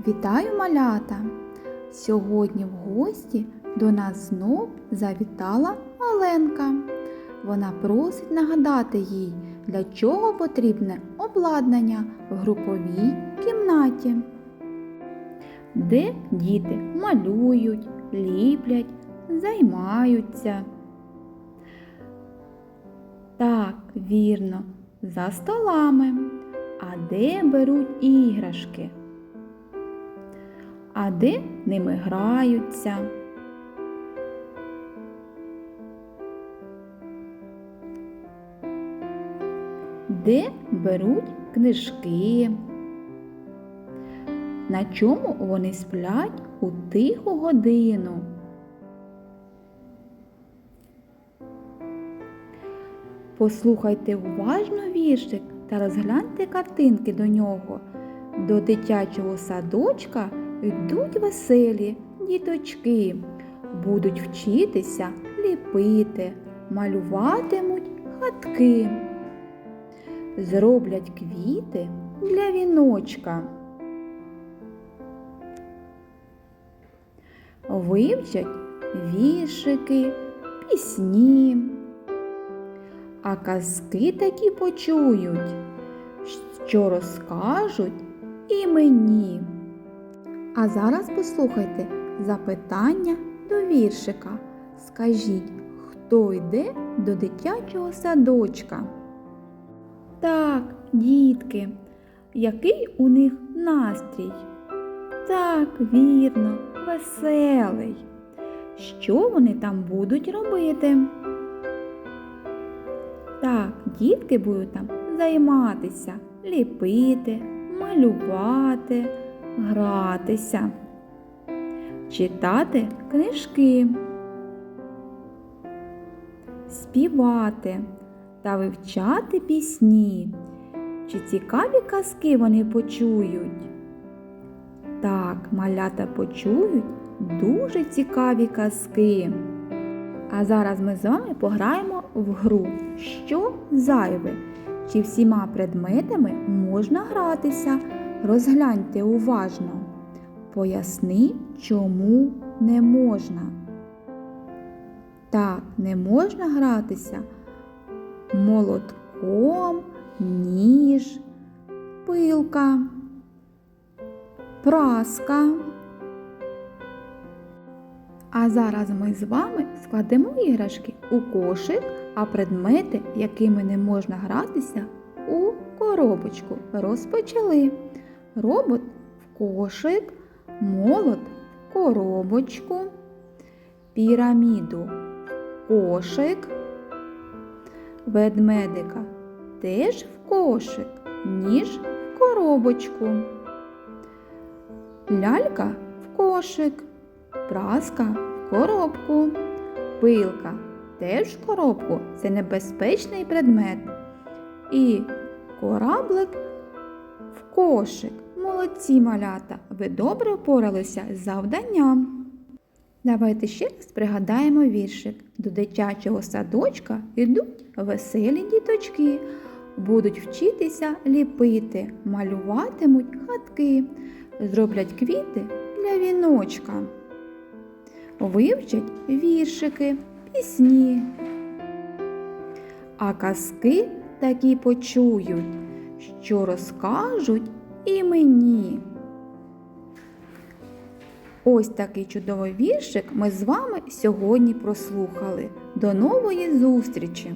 Вітаю малята! Сьогодні в гості до нас знов завітала Оленка. Вона просить нагадати їй, для чого потрібне обладнання в груповій кімнаті, де діти малюють, ліплять, займаються. Так, вірно, за столами. А де беруть іграшки? А де ними граються? Де беруть книжки? На чому вони сплять у тиху годину? Послухайте уважно віршик та розгляньте картинки до нього. До дитячого садочка йдуть веселі діточки, будуть вчитися ліпити, малюватимуть хатки, зроблять квіти для віночка. Вивчать віршики, пісні, а казки такі почують, що розкажуть і мені. А зараз послухайте запитання до віршика. Скажіть, хто йде до дитячого садочка? Так, дітки, який у них настрій? Так, вірно, веселий. Що вони там будуть робити? Так, дітки будуть там займатися, ліпити, малювати, гратися, читати книжки, співати та вивчати пісні. Чи цікаві казки вони почують? Так, малята почують дуже цікаві казки. А зараз ми з вами пограємо в гру. Що зайве? Чи всіма предметами можна гратися? Розгляньте уважно. Поясни, чому не можна. Так, не можна гратися молотком, ніж, пилка, праска. А зараз ми з вами складемо іграшки у кошик, а предмети, якими не можна гратися, у коробочку. Розпочали. Робот в кошик, молот в коробочку, піраміду в кошик, ведмедика теж в кошик, ніж в коробочку, лялька в кошик праска в коробку, пилка теж в коробку це небезпечний предмет. І кораблик в кошик. Молодці малята! Ви добре впоралися з завданням. Давайте ще раз пригадаємо віршик. До дитячого садочка йдуть веселі діточки, будуть вчитися ліпити, малюватимуть хатки, зроблять квіти для віночка вивчать віршики, пісні. А казки такі почують, що розкажуть і мені. Ось такий чудовий віршик ми з вами сьогодні прослухали. До нової зустрічі!